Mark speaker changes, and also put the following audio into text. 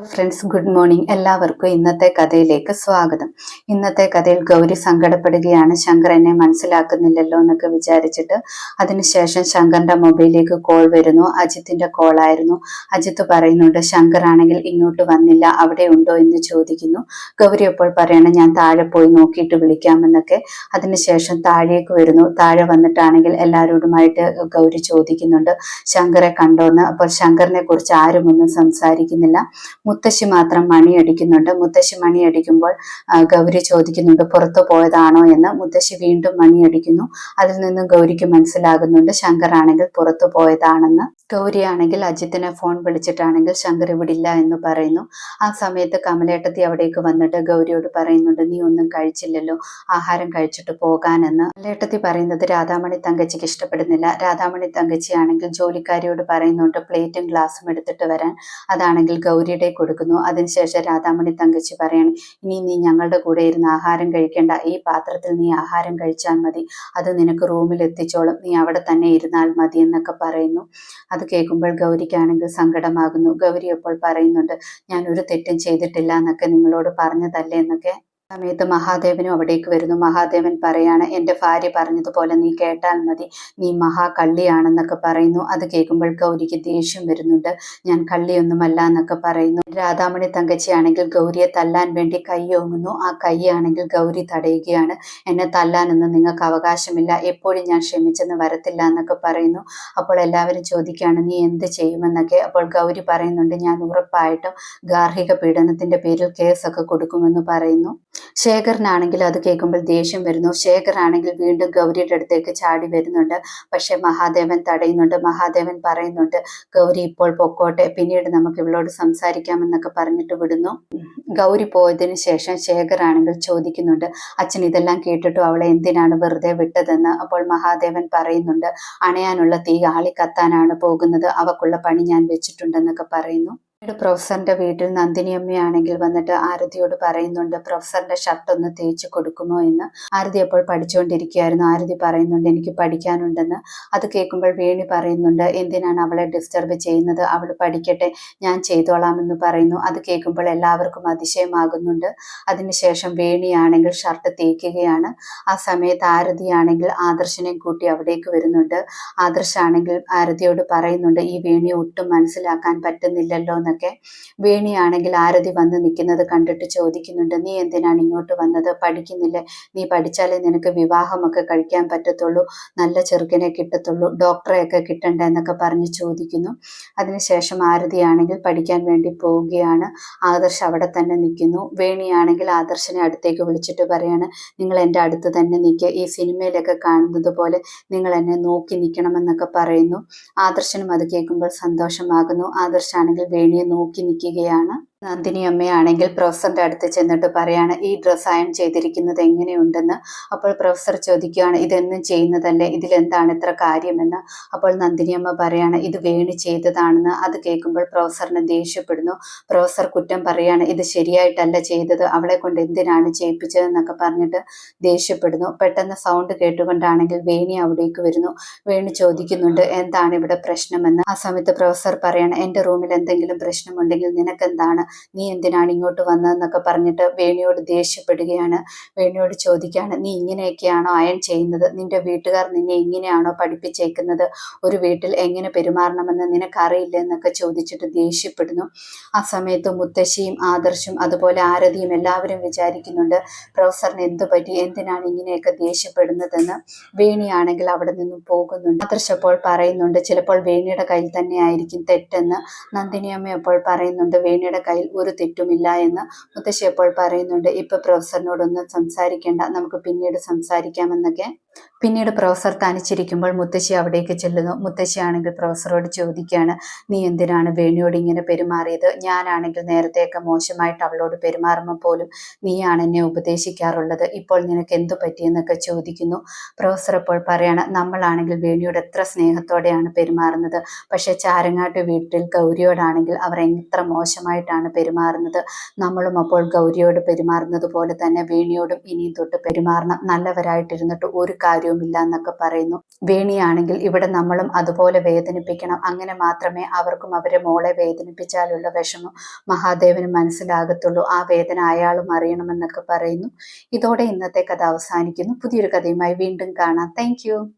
Speaker 1: Friends good morning എല്ലാവർക്കും ഇന്നത്തെ കഥയിലേക്ക് സ്വാഗതം. ഇന്നത്തെ കഥയിൽ ഗൗരി സങ്കടപ്പെടുകയാണ്. ശങ്കർ എന്നെ മനസ്സിലാക്കുന്നില്ലല്ലോ എന്നൊക്കെ വിചാരിച്ചിട്ട് അതിനുശേഷം ശങ്കറിന്റെ മൊബൈലിലേക്ക് കോൾ വരുന്നു. അജിത്തിന്റെ കോൾ ആയിരുന്നു. അജിത്ത് പറയുന്നുണ്ട് ശങ്കർ ആണെങ്കിൽ ഇങ്ങോട്ട് വന്നില്ല അവിടെ ഉണ്ടോ എന്ന് ചോദിക്കുന്നു. ഗൗരി എപ്പോൾ പറയണം ഞാൻ താഴെ പോയി നോക്കിയിട്ട് വിളിക്കാമെന്നൊക്കെ അതിനുശേഷം താഴേക്ക് വരുന്നു. താഴെ വന്നിട്ടാണെങ്കിൽ എല്ലാവരോടുമായിട്ട് ഗൗരി ചോദിക്കുന്നുണ്ട് ശങ്കറെ കണ്ടോന്ന്? അപ്പോൾ ശങ്കറിനെ കുറിച്ച് ആരും ഒന്നും സംസാരിക്കുന്നില്ല. മുത്തശ്ശി മാത്രം മണിയടിക്കുന്നുണ്ട്. മുത്തശ്ശി മണിയടിക്കുമ്പോൾ ഗൗരി ചോദിക്കുന്നുണ്ട് പുറത്തു പോയതാണോ? എന്ന്. മുത്തശ്ശി വീണ്ടും മണിയടിക്കുന്നു. അതിൽ നിന്നും ഗൗരിക്ക് മനസ്സിലാകുന്നുണ്ട് ശങ്കർ ആണെങ്കിൽ പുറത്തു പോയതാണെന്ന്. ഗൗരിയാണെങ്കിൽ അജിത്തിനെ ഫോൺ വിളിച്ചിട്ടാണെങ്കിൽ ശങ്കർ ഇവിടില്ല എന്ന് പറയുന്നു. ആ സമയത്ത് കമലേട്ടത്തി അവിടേക്ക് വന്നിട്ട് ഗൗരിയോട് പറയുന്നുണ്ട് നീ ഒന്നും കഴിച്ചില്ലല്ലോ ആഹാരം കഴിച്ചിട്ട് പോകാനെന്ന്. കമലേട്ടത്തി പറയുന്നത് രാധാമണി തങ്കച്ചിക്ക് ഇഷ്ടപ്പെടുന്നില്ല. രാധാമണി തങ്കച്ചി ആണെങ്കിൽ ജോലിക്കാരിയോട് പറയുന്നുണ്ട് പ്ലേറ്റും ഗ്ലാസും എടുത്തിട്ട് വരാൻ. അതാണെങ്കിൽ ഗൗരിയുടെ കൊടുക്കുന്നു. അതിനുശേഷം രാധാമണി തങ്കച്ചി പറയാണ് ഇനി നീ ഞങ്ങളുടെ കൂടെ ഇരുന്ന് ആഹാരം കഴിക്കേണ്ട. ഈ പാത്രത്തിൽ നീ ആഹാരം കഴിച്ചാൽ മതി. അത് നിനക്ക് റൂമിൽ എത്തിച്ചോളും. നീ അവിടെ തന്നെ ഇരുന്നാൽ മതി എന്നൊക്കെ പറയുന്നു. അത് കേൾക്കുമ്പോൾ ഗൗരിക്കാണെങ്കിൽ സങ്കടമാകുന്നു. ഗൗരി അപ്പോൾ പറയുന്നുണ്ട് ഞാൻ ഒരു തെറ്റും ചെയ്തിട്ടില്ല എന്നൊക്കെ നിങ്ങളോട് പറഞ്ഞതല്ലേ എന്നൊക്കെ? സമയത്ത് മഹാദേവനും അവിടേക്ക് വരുന്നു. മഹാദേവൻ പറയാണ് എന്റെ ഭാര്യ പറഞ്ഞതുപോലെ നീ കേട്ടാൽ മതി. നീ മഹാകള്ളിയാണെന്നൊക്കെ പറയുന്നു. അത് കേൾക്കുമ്പോൾ ഗൗരിക്ക് ദേഷ്യം വരുന്നുണ്ട്. ഞാൻ കള്ളിയൊന്നുമല്ല എന്നൊക്കെ പറയുന്നു. രാധാമണി തങ്കച്ചിയാണെങ്കിൽ ഗൗരിയെ തല്ലാൻ വേണ്ടി കൈ ഓങ്ങുന്നു. ആ കൈയാണെങ്കിൽ ഗൗരി തടയുകയാണ്. എന്നെ തല്ലാനൊന്നും നിങ്ങൾക്ക് അവകാശമില്ല. എപ്പോഴും ഞാൻ ക്ഷമിച്ചെന്ന് വരത്തില്ല എന്നൊക്കെ പറയുന്നു. അപ്പോൾ എല്ലാവരും ചോദിക്കുകയാണ് നീ എന്ത് ചെയ്യുമെന്നൊക്കെ? അപ്പോൾ ഗൗരി പറയുന്നുണ്ട് ഞാൻ ഉറപ്പായിട്ടും ഗാർഹിക പീഡനത്തിന്റെ പേരിൽ കേസൊക്കെ കൊടുക്കുമെന്ന് പറയുന്നു. ശേഖരനാണെങ്കിൽ അത് കേൾക്കുമ്പോൾ ദേഷ്യം വരുന്നു. ശേഖറാണെങ്കിൽ വീണ്ടും ഗൗരിയുടെ അടുത്തേക്ക് ചാടി വരുന്നുണ്ട്. പക്ഷെ മഹാദേവൻ തടയുന്നുണ്ട്. മഹാദേവൻ പറയുന്നുണ്ട് ഗൗരി ഇപ്പോൾ പൊക്കോട്ടെ. പിന്നീട് നമുക്ക് ഇവളോട് സംസാരിക്കാമെന്നൊക്കെ പറഞ്ഞിട്ട് വിടുന്നു. ഗൗരി പോയതിന് ശേഷം ശേഖരാണെങ്കിൽ ചോദിക്കുന്നുണ്ട് അച്ഛൻ ഇതെല്ലാം കേട്ടിട്ടും അവളെ എന്തിനാണ് വെറുതെ വിട്ടതെന്ന്? അപ്പോൾ മഹാദേവൻ പറയുന്നുണ്ട് അണയാനുള്ള തീ ആളി കത്താനാണ് പോകുന്നത്. അവക്കുള്ള പണി ഞാൻ വെച്ചിട്ടുണ്ടെന്നൊക്കെ പറയുന്നു. പിന്നീട് പ്രൊഫസറിന്റെ വീട്ടിൽ നന്ദിനി അമ്മയാണെങ്കിൽ വന്നിട്ട് ആരതിയോട് പറയുന്നുണ്ട് പ്രൊഫസറിന്റെ ഷർട്ട് ഒന്ന് തേച്ച് കൊടുക്കുമോ എന്ന്? ആരതി അപ്പോൾ പഠിച്ചുകൊണ്ടിരിക്കുകയായിരുന്നു. ആരതി പറയുന്നുണ്ട് എനിക്ക് പഠിക്കാനുണ്ടെന്ന്. അത് കേൾക്കുമ്പോൾ വേണി പറയുന്നുണ്ട് എന്തിനാണ് അവളെ ഡിസ്റ്റർബ് ചെയ്യുന്നത്? അവൾ പഠിക്കട്ടെ ഞാൻ ചെയ്തോളാമെന്ന് പറയുന്നു. അത് കേൾക്കുമ്പോൾ എല്ലാവർക്കും അതിശയമാകുന്നുണ്ട്. അതിനുശേഷം വേണിയാണെങ്കിൽ ഷർട്ട് തേക്കുകയാണ്. ആ സമയത്ത് ആരതിയാണെങ്കിൽ ആദർശിനെ കൂട്ടി അവിടേക്ക് വരുന്നുണ്ട്. ആദർശാണെങ്കിൽ ആരതിയോട് പറയുന്നുണ്ട് ഈ വേണിയെ ഒട്ടും മനസ്സിലാക്കാൻ പറ്റുന്നില്ലല്ലോ എന്നൊക്കെ വേണിയാണെങ്കിൽ ആരതി വന്ന് നിൽക്കുന്നത് കണ്ടിട്ട് ചോദിക്കുന്നുണ്ട് നീ എന്തിനാണ് ഇങ്ങോട്ട് വന്നത്? പഠിക്കുന്നില്ലേ? നീ പഠിച്ചാലേ നിനക്ക് വിവാഹമൊക്കെ കഴിക്കാൻ പറ്റത്തുള്ളൂ നല്ല ചെറുക്കനെ കിട്ടത്തുള്ളൂ ഡോക്ടറെയൊക്കെ കിട്ടണ്ട? എന്നൊക്കെ പറഞ്ഞ് ചോദിക്കുന്നു. അതിനുശേഷം ആരതിയാണെങ്കിൽ പഠിക്കാൻ വേണ്ടി പോവുകയാണ്. ആദർശ് അവിടെ തന്നെ നിൽക്കുന്നു. വേണിയാണെങ്കിൽ ആദർശനെ അടുത്തേക്ക് വിളിച്ചിട്ട് പറയാണ് നിങ്ങൾ എന്റെ അടുത്ത് തന്നെ നിൽക്കുക ഈ സിനിമയിലൊക്കെ കാണുന്നത് പോലെ നിങ്ങൾ എന്നെ നോക്കി നിൽക്കണമെന്നൊക്കെ പറയുന്നു. ആദർശനും അത് കേൾക്കുമ്പോൾ സന്തോഷമാകുന്നു. ആദർശാണെങ്കിൽ വേണിയെ നോക്കി നിൽക്കുകയാണ്. നന്ദിനി അമ്മയാണെങ്കിൽ പ്രൊഫസറിന്റെ അടുത്ത് ചെന്നിട്ട് പറയാണ് ഈ ഡ്രസ്സ് അയൺ ചെയ്തിരിക്കുന്നത് എങ്ങനെയുണ്ടെന്ന്? അപ്പോൾ പ്രൊഫസർ ചോദിക്കുകയാണ് ഇതെന്നും ചെയ്യുന്നതല്ലേ? ഇതിലെന്താണ് ഇത്ര കാര്യമെന്ന്? അപ്പോൾ നന്ദിനി അമ്മ പറയാണ് ഇത് വേണി ചെയ്തതാണെന്ന്. അത് കേൾക്കുമ്പോൾ പ്രൊഫസറിന് ദേഷ്യപ്പെടുന്നു. പ്രൊഫസർ കുറ്റം പറയാണ് ഇത് ശരിയായിട്ടല്ല ചെയ്തത്. അവളെ കൊണ്ട് എന്തിനാണ് ചെയ്യിപ്പിച്ചതെന്നൊക്കെ പറഞ്ഞിട്ട് ദേഷ്യപ്പെടുന്നു. പെട്ടെന്ന് സൗണ്ട് കേട്ടുകൊണ്ടാണെങ്കിൽ വേണി അവിടേക്ക് വരുന്നു. വേണി ചോദിക്കുന്നുണ്ട് എന്താണ് ഇവിടെ പ്രശ്നമെന്ന്? ആ സമയത്ത് പ്രൊഫസർ പറയാണ് എന്റെ റൂമിൽ എന്തെങ്കിലും പ്രശ്നമുണ്ടെങ്കിൽ നിനക്കെന്താണ്? നീ എന്തിനാണ് ഇങ്ങോട്ട് വന്നതെന്നൊക്കെ പറഞ്ഞിട്ട് വേണിയോട് ദേഷ്യപ്പെടുകയാണ്. വേണിയോട് ചോദിക്കുകയാണ് നീ ഇങ്ങനെയൊക്കെയാണോ അയൺ ചെയ്യുന്നത്? നിന്റെ വീട്ടുകാർ നിന്നെ എങ്ങനെയാണോ പഠിപ്പിച്ചേക്കുന്നത്? ഒരു വീട്ടിൽ എങ്ങനെ പെരുമാറണമെന്ന് നിനക്കറിയില്ല? എന്നൊക്കെ ചോദിച്ചിട്ട് ദേഷ്യപ്പെടുന്നു. ആ സമയത്ത് മുത്തശ്ശിയും ആദർശും അതുപോലെ ആരതിയും എല്ലാവരും വിചാരിക്കുന്നുണ്ട് പ്രൊഫസറിന് എന്തു പറ്റി എന്തിനാണ് ഇങ്ങനെയൊക്കെ ദേഷ്യപ്പെടുന്നതെന്ന്? വേണിയാണെങ്കിൽ അവിടെ നിന്നും പോകുന്നുണ്ട്. ആദർശ് അപ്പോൾ പറയുന്നുണ്ട് ചിലപ്പോൾ വേണിയുടെ കയ്യിൽ തന്നെ ആയിരിക്കും തെറ്റെന്ന്. നന്ദിനിയമ്മ അപ്പോൾ പറയുന്നുണ്ട് വേണിയുടെ കയ്യിൽ ഒരു തെറ്റുമില്ല എന്ന് മുത്തശ്ശി എപ്പോൾ പറയുന്നുണ്ട്? ഇപ്പൊ പ്രൊഫസറിനോടൊന്ന് സംസാരിക്കേണ്ട. നമുക്ക് പിന്നീട് സംസാരിക്കാമെന്നൊക്കെ. പിന്നീട് പ്രൊഫസർ തനിച്ചിരിക്കുമ്പോൾ മുത്തശ്ശി അവിടേക്ക് ചെല്ലുന്നു. മുത്തശ്ശിയാണെങ്കിൽ പ്രൊഫസറോട് ചോദിക്കുകയാണ് നീ എന്തിനാണ് വേണിയോട് ഇങ്ങനെ പെരുമാറിയത്? ഞാനാണെങ്കിൽ നേരത്തെയൊക്കെ മോശമായിട്ട് അവളോട് പെരുമാറുമ്പോൾ പോലും നീയാണ് എന്നെ ഉപദേശിക്കാറുള്ളത്. ഇപ്പോൾ നിനക്ക് എന്തു പറ്റിയെന്നൊക്കെ ചോദിക്കുന്നു. പ്രൊഫസർ അപ്പോൾ പറയാണ് നമ്മളാണെങ്കിൽ വേണിയോട് എത്ര സ്നേഹത്തോടെയാണ് പെരുമാറുന്നത്. പക്ഷെ ചാരങ്ങാട്ട് വീട്ടിൽ ഗൗരിയോടാണെങ്കിൽ അവർ എത്ര മോശമായിട്ടാണ് പെരുമാറുന്നത്. നമ്മളും അപ്പോൾ ഗൗരിയോട് പെരുമാറുന്നത് പോലെ തന്നെ വേണിയോടും ഇനിയും തൊട്ട് പെരുമാറണം. നല്ലവരായിട്ടിരുന്നിട്ട് ഒരു കാര്യവുമില്ല എന്നൊക്കെ പറയുന്നു. വേണിയാണെങ്കിൽ ഇവിടെ നമ്മളും അതുപോലെ വേദനിപ്പിക്കണം. അങ്ങനെ മാത്രമേ അവർക്കും അവരെ മോളെ വേദനിപ്പിച്ചാലുള്ള വിഷമം മഹാദേവന് മനസ്സിലാകത്തുള്ളൂ. ആ വേദന അയാളും അറിയണമെന്നൊക്കെ പറയുന്നു. ഇതോടെ ഇന്നത്തെ കഥ അവസാനിക്കുന്നു. പുതിയൊരു കഥയുമായി വീണ്ടും കാണാം. താങ്ക്